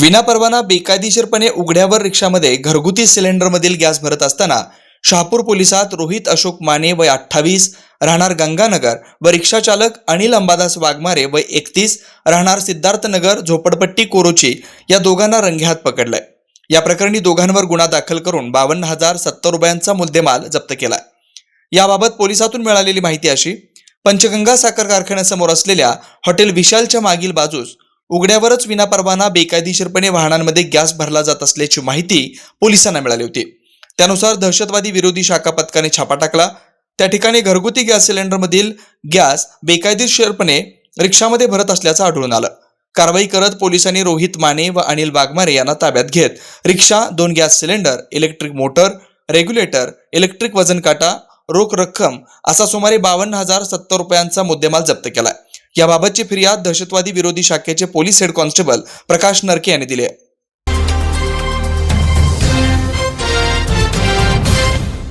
विनापरवाना बेकायदेशीरपणे उघड्यावर रिक्षामध्ये घरगुती सिलेंडरमधील गॅस भरत असताना शहापूर पोलिसात रोहित अशोक माने वय अठ्ठावीस राहणार गंगानगर व रिक्षाचालक अनिल अंबादास वाघमारे वय एकतीस राहणार सिद्धार्थनगर झोपडपट्टी कोरोची या दोघांना रंगेहात पकडलाय. या प्रकरणी दोघांवर गुन्हा दाखल करून बावन्न हजार सत्तर रुपयांचा मुद्देमाल जप्त केला याबाबत पोलिसातून मिळालेली माहिती अशी पंचगंगा साखर कारखान्यासमोर असलेल्या हॉटेल विशालच्या मागील बाजूस उघड्यावरच विनापरवाना बेकायदेशीरपणे वाहनांमध्ये गॅस भरला जात असल्याची माहिती पोलिसांना मिळाली होती. त्यानुसार दहशतवादी विरोधी शाखा पथकाने छापा टाकला. त्या ठिकाणी घरगुती गॅस सिलेंडरमधील गॅस बेकायदेशीरपणे रिक्षामध्ये भरत असल्याचं आढळून आलं. कारवाई करत पोलिसांनी रोहित माने व अनिल वाघमारे यांना ताब्यात घेत रिक्षा दोन gas cylinder electric motor regulator electric वजन काटा रोख रक्कम असा सुमारे बावन्न हजार सत्तर रुपयांचा मुद्देमाल जप्त केलाय. याबाबतची फिर्याद दहशतवादी विरोधी शाखेचे पोलीस हेड कॉन्स्टेबल प्रकाश नरके यांनी दिली आहे.